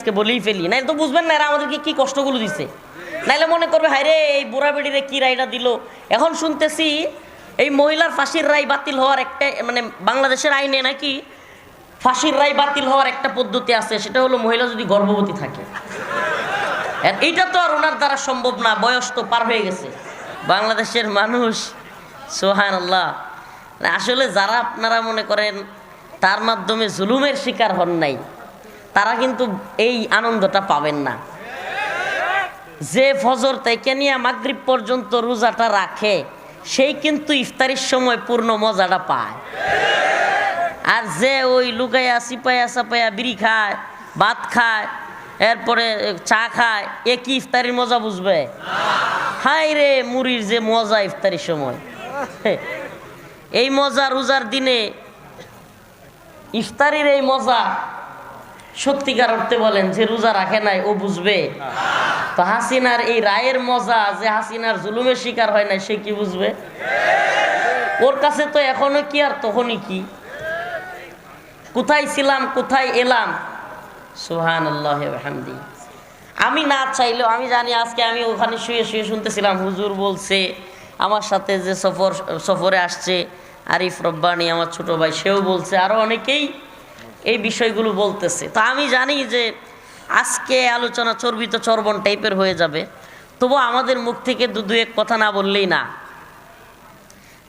আজকে বলেই ফেলি। নাইলে তো বুঝবেন না এরা আমাদেরকে কি কষ্টগুলো দিছে। নাইলে মনে করবে হায় রে এই বুড়া বেড়িরে কি রায়টা দিল? এখন শুনতেছি, এই মহিলার ফাঁসির রায় বাতিল হওয়ার একটা মানে বাংলাদেশের আইনে নাকি ফাঁসির রায় বাতিল হওয়ার একটা পদ্ধতি আছে, সেটা হলো মহিলা যদি গর্ভবতী থাকে। এইটা তো আর ওনার দ্বারা সম্ভব না, বয়স তো পার হয়ে গেছে। বাংলাদেশের মানুষ সোহান আল্লাহ আসলে যারা আপনারা মনে করেন, তার মাধ্যমে জুলুমের শিকার হন নাই। তারা কিন্তু এই আনন্দটা পাবেন না। যে ফজর থেকে নিয়ে মাগরিব পর্যন্ত রোজাটা রাখে সেই কিন্তু ইফতারির সময় পূর্ণ মজাটা পায়। আর যে ওই লুকাইয়া সিপাইয়া সাপাইয়া বিড়ি খায়, ভাত খায়, এরপরে চা খায়, এ কি ইফতারির মজা বুঝবে? হাই রে মুড়ির যে মজা ইফতারির সময়। এই মজা রোজার দিনে ইফতারির এই মজা সত্যিকার অর্থে বলেন যে রোজা রাখে নাই ও বুঝবে। তো হাসিনার এই রায়ের মজা যে হাসিনার জুলুমের শিকার হয় না সে কি বুঝবে? ওর কাছে তো এখনও কি আর তখনই কি? কোথায় ছিলাম কোথায় এলাম? সুহান আল্লাহ হামদি আমি না চাইলেও আমি জানি আজকে আমি ওখানে শুয়ে শুয়ে শুনতেছিলাম হুজুর বলছে আমার সাথে যে সফর সফরে আসছে আরিফ রব্বানি আমার ছোট ভাই সেও বলছে আরও অনেকেই এই বিষয়গুলো বলতেছে। তো আমি জানি যে আজকে আলোচনা চর্বিত চর্বণ টাইপের হয়ে যাবে। তবু আমাদের মুখ থেকে দু দু এক কথা না বললেই না।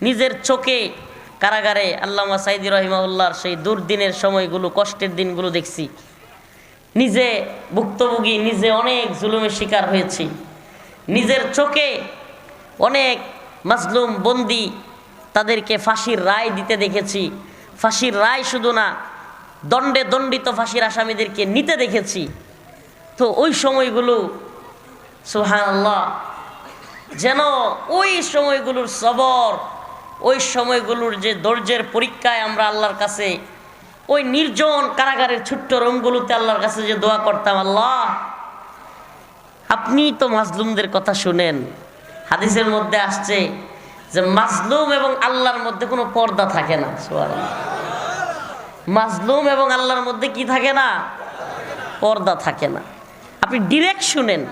নিজের চোখে কারাগারে আল্লামা সাইদি রহিমাউল্লাহর সেই দুর্দিনের সময়গুলো, কষ্টের দিনগুলো দেখছি। নিজে ভুক্তভোগী, নিজে অনেক জুলুমের শিকার হয়েছি। নিজের চোখে অনেক মাজলুম বন্দি তাদেরকে ফাঁসির রায় দিতে দেখেছি। ফাঁসির রায় শুধু না দণ্ডে দণ্ডিত ফাঁসির আসামিদেরকে নিতে দেখেছি তো ওই সময়গুলো সুহান আল্লাহ যেন ওই সময়গুলোর সবর, ওই সময়গুলোর যে ধৈর্যের পরীক্ষায় আমরা আল্লাহর কাছে, ওই নির্জন কারাগারের ছোট্ট রুমগুলোতে আল্লাহর কাছে যে দোয়া করতাম, আল্লাহ, আপনি তো মাজলুমদের কথা শুনেন হাদিসের মধ্যে আসছে যে, মাজলুম এবং আল্লাহর মধ্যে কোনো পর্দা থাকে না, সুবহানাল্লাহ। মাজলুম এবং আল্লাহর মধ্যে কি থাকে না? পর্দা থাকে না। আপনি ডিরেক্ট শুনেন।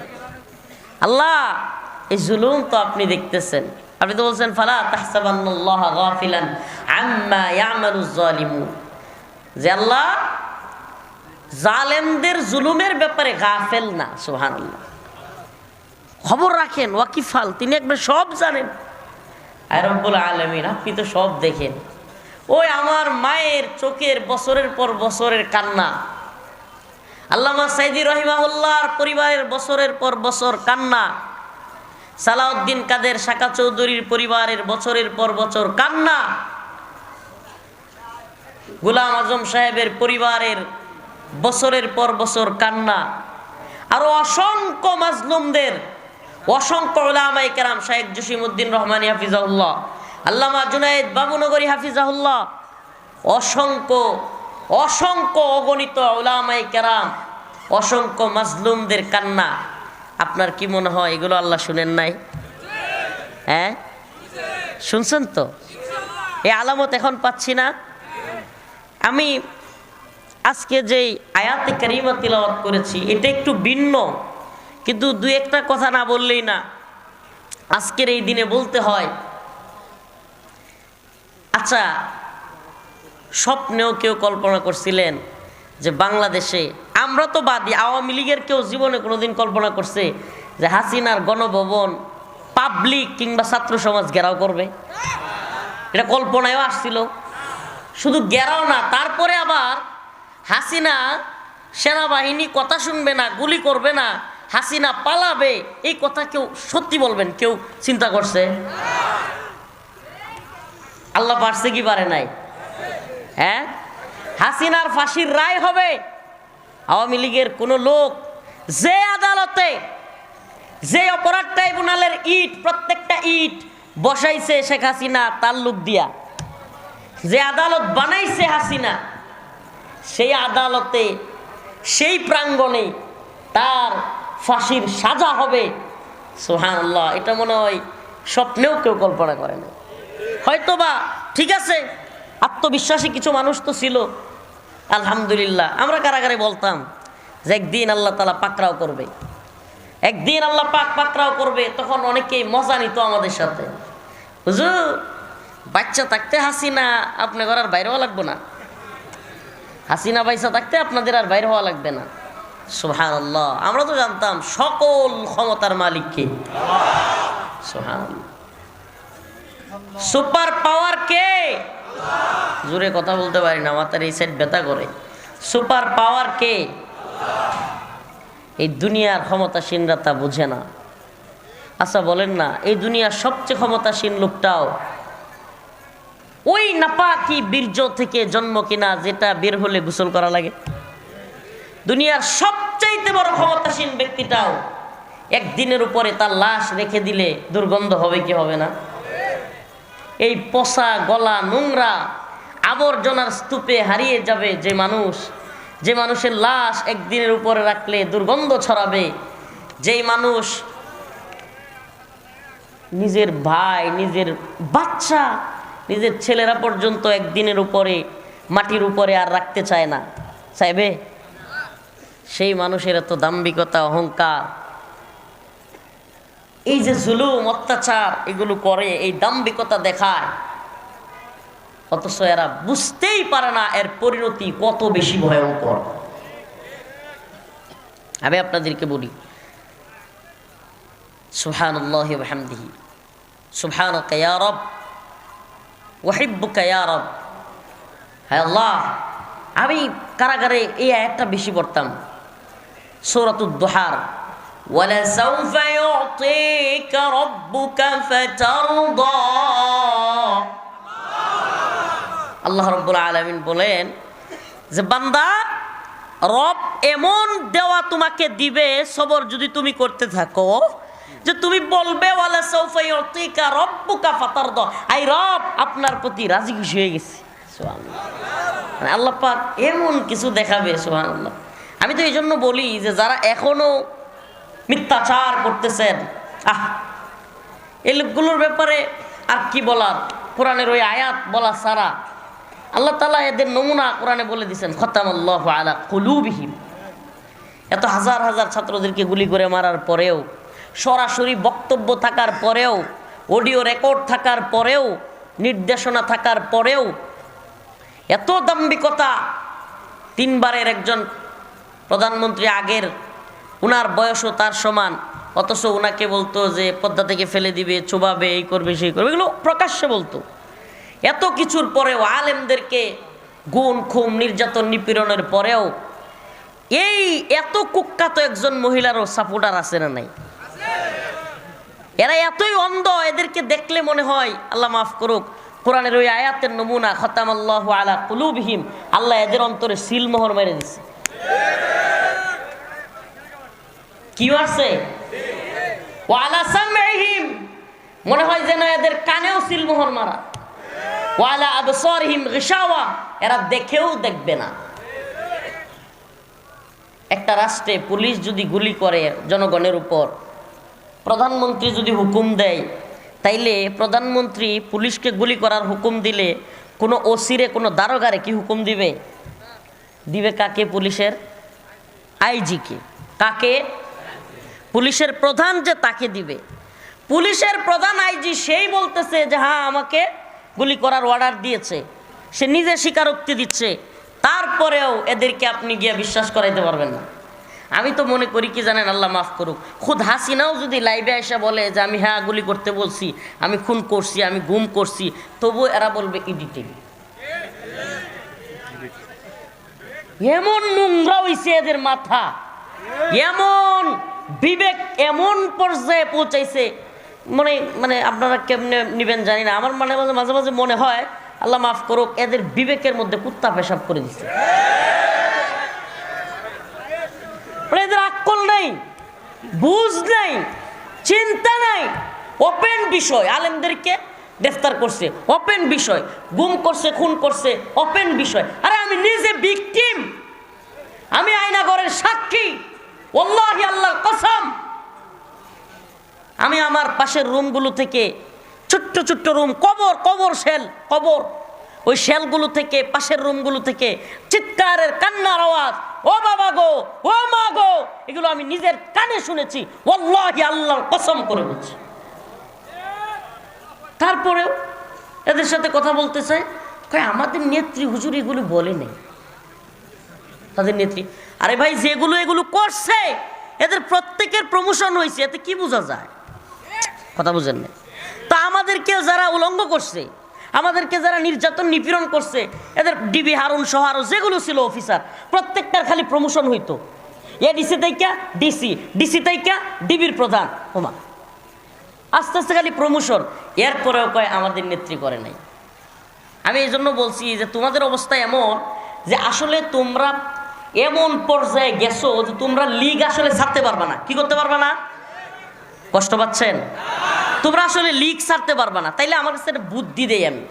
আল্লাহ, এই জুলুম তো আপনি দেখতেছেন। আপনি তো বলছেন, ফালা তাহসাবান্নাল্লাহ আম্মা ইয়ামালুজ জালিমুন যে আল্লাহ, জালেমদের জুলুমের ব্যাপারে গাফেল না, সুবহানাল্লাহ। খবর রাখেন, ওয়াকিফাল, তিনি একবার সব জানেন। আর রব্বুল আলমিন, আপনি তো সব দেখেন। ওই আমার মায়ের চোখের বছরের পর বছরের কান্না। আল্লামা সাইদি রহিমাউল্লাহর পরিবারের বছরের পর বছর কান্না। সালাউদ্দিন কাদের শাকা চৌধুরীর পরিবারের বছরের পর বছর কান্না। গুলাম আজম সাহেবের পরিবারের বছরের পর বছর কান্না। আরও অসংখ্য মাজলুমদের, অসংখ্য ওলামাই কেরাম শাহেক জসিমউদ্দিন রহমানি হাফিজাউল্লাহ আল্লামা জুনাইদ বাবুনগরী হাফিজাহুল্লাহ, অসংখ্য অসংখ্য অগণিত ওলামাই কেরাম, অসংখ্য মাজলুমদের কান্না। আপনার কি মনে হয় এগুলো আল্লাহ শুনেন নাই? হ্যাঁ? শুনছেন তো? এই আলামত এখন পাচ্ছি না। আমি আজকে যেই আয়াতে কারিমা তিলাওয়াত করেছি, এটা একটু ভিন্ন, কিন্তু দু একটা কথা না বললেই না। আজকের এই দিনে বলতে হয় আচ্ছা স্বপ্নেও কেউ কল্পনা করছিলেন যে বাংলাদেশে, আমরা তো বাদী, আওয়ামী লীগের কেউ জীবনে কোনোদিন কল্পনা করছে যে হাসিনার গণভবন পাবলিক কিংবা ছাত্র সমাজ ঘেরাও করবে? এটা কল্পনায়ও আসছিল। শুধু গেরাও না, তারপরে আবার হাসিনা সেনাবাহিনী কথা শুনবে না, গুলি করবে না, হাসিনা পালাবে, এই কথা কেউ সত্যি বলবেন, কেউ চিন্তা করছে? আল্লাহ পারছে কি পারে নাই? হ্যাঁ? হাসিনার ফাঁসির রায় হবে। আওয়ামী লীগের কোনো লোক যে আদালতে যে অপরাধ ট্রাইব্যুনালের ইট, প্রত্যেকটা ইট বসাইছে শেখ হাসিনা তাল্লুক দিয়া। যে আদালত বানাইছে হাসিনা, সেই আদালতে, সেই প্রাঙ্গণে তার ফাঁসির সাজা হবে। সোহান এটা মনে হয় স্বপ্নেও কেউ কল্পনা করে না হয়তোবা ঠিক আছে, আত্মবিশ্বাসী কিছু মানুষ তো ছিল। আলহামদুলিল্লাহ, আমরা কারাগারে বলতাম যে একদিন আল্লাহ তালা পাকড়াও করবে। একদিন আল্লাহ পাক পাকড়াও করবে, তখন অনেকেই মজা নিত আমাদের সাথে। হুজুর, বাচ্চা থাকতে হাসিনা আপনি ঘর আর বাইরে হওয়া লাগবে না। হাসিনা বাইসা থাকতে আপনাদের আর বাইরে হওয়া লাগবে না। সোহান আল্লাহ আমরা তো জানতাম সকল ক্ষমতার মালিককে। সোহান সুপার পাওয়ার কে? জোরে কথা বলতে পারি না, মাথার এই সাইড ব্যথা করে। সুপার পাওয়ার কে? এই দুনিয়ার ক্ষমতাসীনরা তা বুঝে না। আচ্ছা বলেন না, এই দুনিয়ার সবচেয়ে ক্ষমতাসীন লোকটাও ওই নাপাকি বীর্য থেকে জন্ম কিনা, যেটা বের হলে গোসল করা লাগে। দুনিয়ার সবচাইতে বড় ক্ষমতাসীন ব্যক্তিটাও একদিনের উপরে তার লাশ রেখে দিলে দুর্গন্ধ হবে কি হবে না? এই পচা গলা নোংরা আবর্জনার স্তূপে হারিয়ে যাবে যে মানুষ। যে মানুষের লাশ একদিনের উপরে রাখলে দুর্গন্ধ ছড়াবে। যেই মানুষ নিজের ভাই, নিজের বাচ্চা, নিজের ছেলেরা পর্যন্ত একদিনের উপরে, মাটির উপরে আর রাখতে চায় না। চাইবে? সেই মানুষের এত দাম্ভিকতা, অহংকার। এই যে জুলুম, অত্যাচার, এগুলো করে, এই দাম্ভিকতা দেখায়। অথচ এরা বুঝতেই পারে না এর পরিণতি কত বেশি ভয়ঙ্কর। আমি আপনাদেরকে বলি, সুবহানাল্লাহি ওয়া হামদিহি সুবহানাকা ইয়া রব ওয়াহিব্বুকা ইয়া রব। হ্যাঁ আল্লাহ, আমি কারাগারে এই আয়াতটা বেশি পড়তাম, সূরাতুদ দুহার। ولسوف يعطيك ربك فترضى আল্লাহ রব্বুল আলমিন বলেন যে বান্দা রব এমন দেওয়া তোমাকে দিবে সবর যদি তুমি করতে থাকো যে তুমি বলবে ওয়ালা সৌফা ইউতিকা রব্বুকা ফাতারদ আই রব আপনার প্রতি রাজি খুশি হয়ে গেছি সুবহানাল্লাহ মানে আল্লাহ পাক এমন কিছু দেখাবে সুবহানাল্লাহ আমি তো এই জন্য বলি যে যারা এখনো মিথ্যাচার করতেছেন। আহ! এই লোকগুলোর ব্যাপারে আর কি বলার? কোরআনের ওই আয়াত বলা সারা আল্লাহ তালা এদের নমুনা কোরআনে বলে দিচ্ছেন খতামাল্লাহ আলা কলুবিহীন এত হাজার হাজার ছাত্রদেরকে গুলি করে মারার পরেও, সরাসরি বক্তব্য থাকার পরেও, অডিও রেকর্ড থাকার পরেও, নির্দেশনা থাকার পরেও, এত দাম্ভিকতা। তিনবারের একজন প্রধানমন্ত্রী আগের উনার বয়সও তার সমান, অথচ উনাকে বলতো যে পদ্মা থেকে ফেলে দিবে, চোবাবে, এই করবে, সেই করবে, এগুলো প্রকাশ্যে বলতো। এত কিছুর পরেও আলেমদেরকে গুণ খুম নির্যাতন, নিপীড়নের পরেও এই এত কুখ্যাত একজন মহিলারও সাপোর্টার আছে না নাই? এরা এতই অন্ধ, এদেরকে দেখলে মনে হয়, আল্লাহ মাফ করুক, কোরআনের ওই আয়াতের নমুনা খতাম আল্লাহ আলা কুলুবহিম, আল্লাহ এদের অন্তরে সিলমোহর মেরে দিচ্ছে কি আছে? ওয়ালা সামহিম মনে হয় যেন এদের কানেও সিলমোহর মারা। ওয়ালা আবসরহিম গিশাওয়া। এরা দেখেও দেখবে না। একটা রাষ্ট্রে পুলিশ যদি গুলি করে জনগণের উপর, প্রধানমন্ত্রী যদি হুকুম দেয়, তাইলে প্রধানমন্ত্রী পুলিশকে গুলি করার হুকুম দিলে কোনো ওসিরে, কোনো দারোগারে কি হুকুম দিবে? দিবে কাকে পুলিশের? আইজিকে। কাকে? পুলিশের প্রধান যে তাকে দিবে। পুলিশের প্রধান আইজি সেই বলতেছে যে হ্যাঁ আমাকে গুলি করার অর্ডার দিয়েছে। সে নিজে স্বীকারোক্তি দিচ্ছে। তারপরেও এদেরকে আপনি গিয়ে বিশ্বাস করাইতে পারবেন না। আমি তো মনে করি, কি জানেন, আল্লাহ মাফ করুক। খুদ হাসিনাও যদি লাইভে এসে বলে যে, আমি হ্যাঁ গুলি করতে বলছি, আমি খুন করছি, আমি গুম করছি তবু এরা বলবে এডিটিং এমন নোংরা হইছে এদের মাথা। এমন বিবেক এমন পর্যায়ে পৌঁছাইছে। মানে মানে আপনারা কেমনে নিবেন জানি না। আমার মানে মাঝে মাঝে মাঝে মনে হয়, আল্লাহ মাফ করুক, এদের বিবেকের মধ্যে কুত্তা পেশাব করে দিচ্ছে মানে এদের আক্কল নেই, বুঝ নেই, চিন্তা নাই। ওপেন বিষয়, আলেমদেরকে গ্রেফতার করছে। ওপেন বিষয়, গুম করছে, খুন করছে ওপেন বিষয়। আরে আমি নিজে ভিকটিম আমি আয়নাগরের সাক্ষী। কসম। আমি আমার পাশের রুমগুলো থেকে ছোট্ট ছোট্ট রুম, কবর কবর শেল, কবর। ওই শেলগুলো থেকে, পাশের রুমগুলো থেকে চিৎকারের কান্নার আওয়াজ, ও বাবা গো, ও মা গো! এগুলো আমি নিজের কানে শুনেছি ওল্লাহি আল্লাহর কসম করে বলছি। তারপরেও এদের সাথে কথা বলতে চাই আমাদের নেত্রী হুজুর এগুলো বলে নেই। তাদের নেত্রী আরে ভাই, যেগুলো এগুলো করছে, এদের প্রত্যেকের প্রমোশন হয়েছে, এতে কি বোঝা যায়? কথা বুঝেন না তা আমাদেরকে যারা উলঙ্গ করছে, আমাদেরকে যারা নির্যাতন নিপীড়ন করছে, এদের ডিবি হারুন সহ আরও যেগুলো ছিল অফিসার প্রত্যেকটার খালি প্রমোশন হইতো। এ ডিসি তাইকা ডিসি ডিসি তাইকা ডিবির প্রধান, ওমা। আস্তে আস্তে খালি প্রমোশন এরপরেও কয় আমাদের নেত্রী করে নাই। আমি এই জন্য বলছি যে তোমাদের অবস্থা এমন যে আসলে তোমরা এমন পর্যায়ে গেছো যে তোমরা লিগ আসলে ছাড়তে পারবে না। কি করতে পারবে না? কষ্ট পাচ্ছেন? তোমরা আসলে লিগ ছাড়তে পারবে না। তাইলে আমার কাছে বুদ্ধি দেই আমি।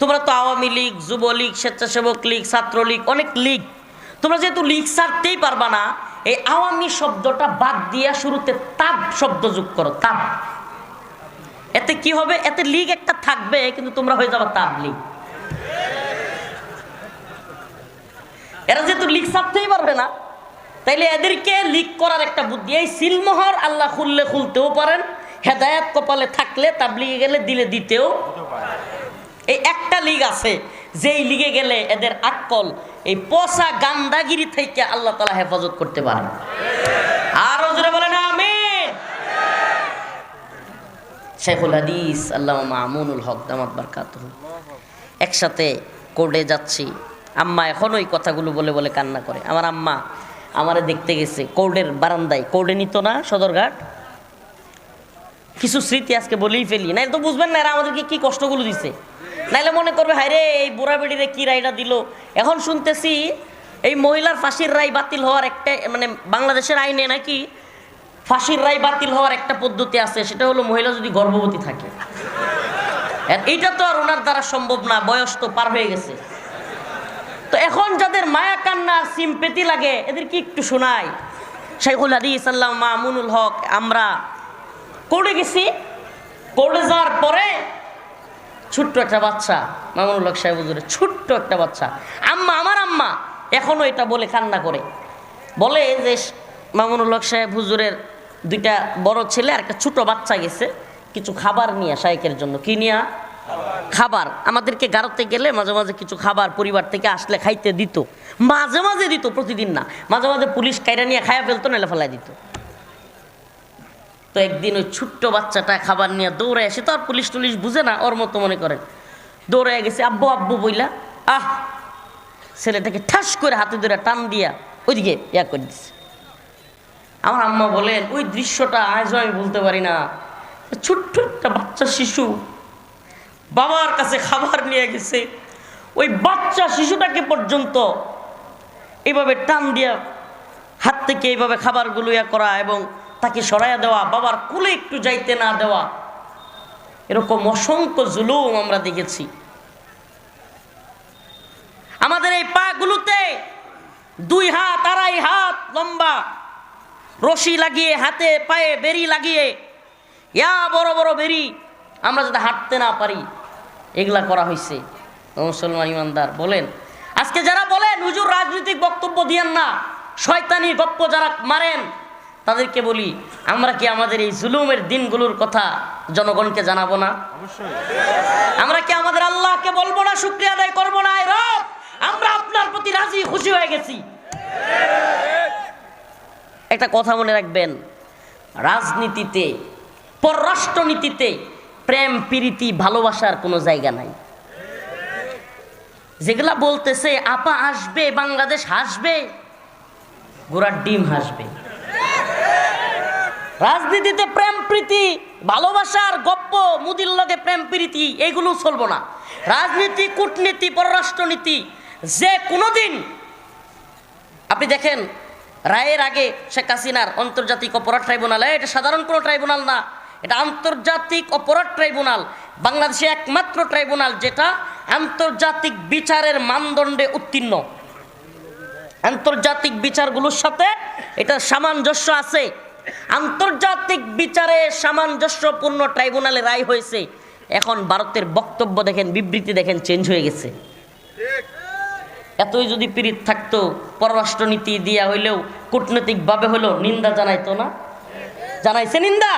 তোমরা তো আওয়ামী লীগ, যুবলীগ, স্বেচ্ছাসেবক লীগ, ছাত্রলীগ, অনেক লীগ। তোমরা যেহেতু লীগ ছাড়তেই পারবা না, এই আওয়ামী শব্দটা বাদ দিয়া শুরুতে তাপ শব্দ যোগ করো তাপ এতে কি হবে? এতে লীগ একটা থাকবে, কিন্তু তোমরা হয়ে যাবে তাপ লীগ এরা যেহেতু লিক ছাড়তেই পারবে না, তাইলে এদেরকে লিক করার একটা বুদ্ধি, এই সিলমোহর আল্লাহ খুললে খুলতেও পারেন, হেদায়াত কপালে থাকলে তাবলিগে গেলে দিলে দিতেও এই একটা লিগ আছে, যেই লিগে গেলে এদের আক্কল, এই পচা গান্দাগিরি থেকে আল্লাহ তালা হেফাজত করতে পারেন। আরও জোরে বলেন, আমিন। শেখুল হাদিস আল্লাহ মামুনুল হক, দামাত বারকাত একসাথে কোর্টে যাচ্ছি। আম্মা এখন ওই কথাগুলো বলে বলে কান্না করে। আমার আম্মা আমারে দেখতে গেছে, কোর্টের বারান্দায়। কোর্টে নিত না সদরঘাট। কিছু স্মৃতি আজকে বলেই ফেলি। না তো বুঝবেন না এরা আমাদেরকে কি কষ্টগুলো দিছে। নাইলে মনে করবে হায় রে এই বুড়া বেড়িরে কি রায়টা দিল? এখন শুনতেছি এই মহিলার ফাঁসির রায় বাতিল হওয়ার একটা মানে বাংলাদেশের আইনে নাকি ফাঁসির রায় বাতিল হওয়ার একটা পদ্ধতি আছে, সেটা হলো মহিলা যদি গর্ভবতী থাকে। এইটা তো আর ওনার দ্বারা সম্ভব না, বয়স তো পার হয়ে গেছে। তো এখন যাদের মায়া কান্না সিম্পেতি লাগে, এদের কি একটু শোনাই? শাইখুল হাদিস, আল্লাহ মামুনুল হক, আমরা কোর্টে গেছি। কোর্টে যাওয়ার পরে ছোট্ট একটা বাচ্চা, মামুনুল হক সাহেব হুজুরের ছোট্ট একটা বাচ্চা। আম্মা, আমার আম্মা এখনও এটা বলে কান্না করে। বলে যে মামুনুল হক সাহেব হুজুরের দুইটা বড় ছেলে আর একটা ছোট বাচ্চা গেছে, কিছু খাবার নিয়ে শাইকের জন্য। কি নিয়া? খাবার। আমাদেরকে গারোতে গেলে মাঝে মাঝে কিছু খাবার পরিবার থেকে আসলে খাইতে দিত। মাঝে মাঝে দিত, প্রতিদিন না। মাঝে মাঝে পুলিশ কাইরা নিয়ে খাইয়া ফেলতো নাহলে ফেলাই দিত। তো একদিন ওই ছোট্ট বাচ্চাটা খাবার নিয়ে দৌড়ে এসে তো আর পুলিশ টুলিশ বুঝে না, ওর মতো মনে করেন দৌড়ে গেছে, আব্বু আব্বু, বইলা, আহ! ছেলেটাকে ঠাস করে হাতে ধরে টান দিয়া ওইদিকে ইয়া করে দিছে। আমার আম্মা বলেন, ওই দৃশ্যটা আজও আমি বলতে পারি না। ছোট্ট একটা বাচ্চা শিশু বাবার কাছে খাবার নিয়ে গেছে। ওই বাচ্চা শিশুটাকে পর্যন্ত এইভাবে টান দিয়া হাত থেকে এইভাবে খাবারগুলো ইয়া করা এবং তাকে সরাইয়া দেওয়া, বাবার কুলে একটু যাইতে না দেওয়া, এরকম অসংখ্য জুলুম আমরা দেখেছি। আমাদের এই পাগুলোতে দুই হাত, আড়াই হাত লম্বা, রশি লাগিয়ে, হাতে পায়ে বেরি লাগিয়ে, ইয়া বড় বড় বেরি, আমরা যাতে হাঁটতে না পারি। এগুলা করা হয়েছে মুসলমান ইমানদার বলেন। আজকে যারা বলেন হুজুর রাজনৈতিক বক্তব্য দিয়েন না শয়তানি গপ্প যারা মারেন তাদেরকে বলি আমরা কি আমাদের এই জুলুমের দিনগুলোর কথা জনগণকে জানাব না? আমরা কি আমাদের আল্লাহকে বলব না শুক্রিয়া আদায় করব না "এ রব? আমরা আপনার প্রতি রাজি খুশি হয়ে গেছি। একটা কথা মনে রাখবেন রাজনীতিতে পররাষ্ট্রনীতিতে প্রেম, প্রীতি, ভালোবাসার কোনো জায়গা নাই। যেগুলা বলতেছে, আপা আসবে, বাংলাদেশ হাসবে গোড়ার ডিম হাসবে। রাজনীতিতে প্রেম, প্রীতি, ভালোবাসার গপ্প, মুদির লগে প্রেম, প্রীতি এইগুলো চলবো না। রাজনীতি, কূটনীতি, পররাষ্ট্রনীতি, যে কোনোদিন আপনি দেখেন, রায়ের আগে শেখ হাসিনার আন্তর্জাতিক অপরাধ ট্রাইব্যুনাল, এটা সাধারণ কোনো ট্রাইব্যুনাল না। এটা আন্তর্জাতিক অপরাধ ট্রাইব্যুনাল, বাংলাদেশে একমাত্র ট্রাইব্যুনাল যেটা আন্তর্জাতিক বিচারের মানদণ্ডে উত্তীর্ণ। আন্তর্জাতিক বিচারগুলোর সাথে এটা সামঞ্জস্য আছে। আন্তর্জাতিক বিচারে সামঞ্জস্যপূর্ণ ট্রাইব্যুনালে রায় হয়েছে। এখন ভারতের বক্তব্য দেখেন, বিবৃতি দেখেন, চেঞ্জ হয়ে গেছে। এতই যদি পীড়িত থাকতো, পররাষ্ট্রনীতি দিয়া হইলেও, কূটনৈতিকভাবে হলেও, নিন্দা জানাইতো না। জানাইছে নিন্দা?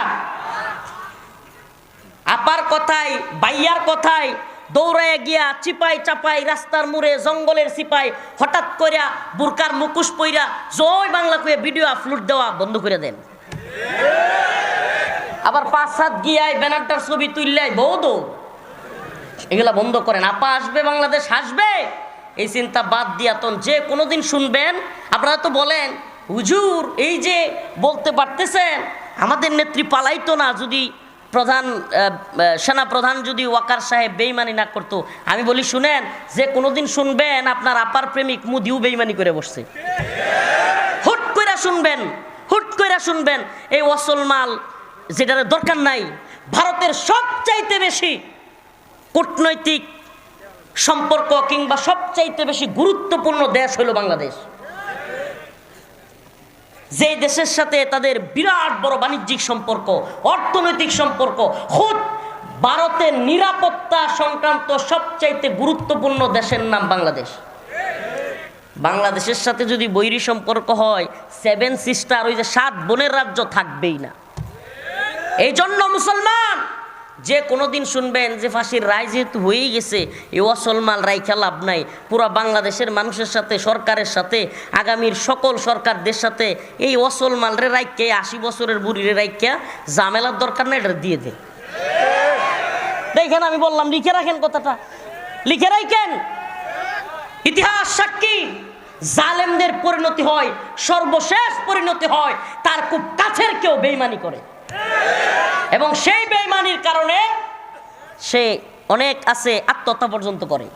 আপার কথায়, বাইয়ার কথায়, দৌড়ায় গিয়া চিপাই চাপাই, রাস্তার মুড়ে, জঙ্গলের সিপাই, হঠাৎ করিয়া বুরকার মুকুশ পইরা জয় বাংলা কইয়া ভিডিও আপলোড দেওয়া বন্ধ করে দেন। আবার পাঁচ সাত গিয়ায় ব্যানারটার ছবি তুললাই বৌদ। এগুলা বন্ধ করেন। আপা আসবে, বাংলাদেশ আসবে। এই চিন্তা বাদ দিয়া তখন যে কোনোদিন শুনবেন, আপনারা তো বলেন, হুজুর, এই যে বলতে পারতেছেন, আমাদের নেত্রী পালাইতো না যদি প্রধান সেনা প্রধান যদি ওয়াকার সাহেব বেইমানি না করতো, আমি বলি, শুনেন, যে কোনোদিন শুনবেন, আপনার আপার প্রেমিক মুদিও বেইমানি করে বসছে। হুট কইরা শুনবেন, হুট কইরা শুনবেন, এই অসল মাল যেটার দরকার নাই, ভারতের সবচাইতে বেশি কূটনৈতিক সম্পর্ক কিংবা সবচাইতে বেশি গুরুত্বপূর্ণ দেশ হলো বাংলাদেশ। যে দেশের সাথে তাদের বিরাট বড় বাণিজ্যিক সম্পর্ক, অর্থনৈতিক সম্পর্ক, খুদ ভারতের নিরাপত্তা সংক্রান্ত সবচাইতে গুরুত্বপূর্ণ দেশের নাম বাংলাদেশ। বাংলাদেশের সাথে যদি বৈরী সম্পর্ক হয়, সেভেন সিস্টার ওই যে সাত বোনের রাজ্য থাকবেই না। এই জন্য মুসলমান যে কোনোদিন শুনবেন যে ফাঁসির রায় যেহেতু হয়েই গেছে এই অসলমাল রাইখা লাভ নাই। পুরা বাংলাদেশের মানুষের সাথে, সরকারের সাথে, আগামীর সকল সরকারদের সাথে এই অসলমাল রে রাইকে আশি বছরের বুড়িরে রাইকা জামেলার দরকার নাই, এটা দিয়ে দে দেখেন, আমি বললাম, লিখে রাখেন কথাটা। লিখে রাখেন। ইতিহাস সাক্ষী, জালেমদের পরিণতি হয়, সর্বশেষ পরিণতি হয়, তার খুব কাছের কেউ বেইমানি করে। এবং সেই বেইমানির কারণে সে অনেক আছে আত্মহত্যা পর্যন্ত করে।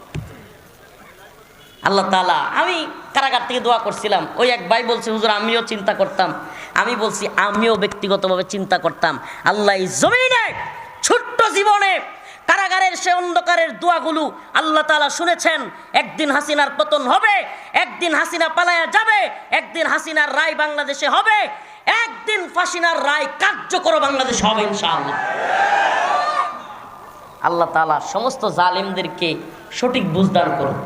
আল্লাহ তালা আমি কারাগার থেকে দোয়া করছিলাম। ওই এক ভাই বলছে, হুজুর, আমিও চিন্তা করতাম। আমি বলছি, আমিও ব্যক্তিগতভাবে চিন্তা করতাম। আল্লাহ জমিনে ছোট্ট জীবনে কারাগারের সে অন্ধকারের দোয়াগুলো আল্লাহ তালা শুনেছেন, একদিন হাসিনার পতন হবে, একদিন হাসিনা পালায়া যাবে, একদিন হাসিনার রায় বাংলাদেশে হবে, একদিন ফাসিনার রায় কার্যকর বাংলাদেশ হবে ইনশাআল্লাহ। আল্লাহ তালা সমস্ত জালিমদেরকে সঠিক বুঝদান করুন।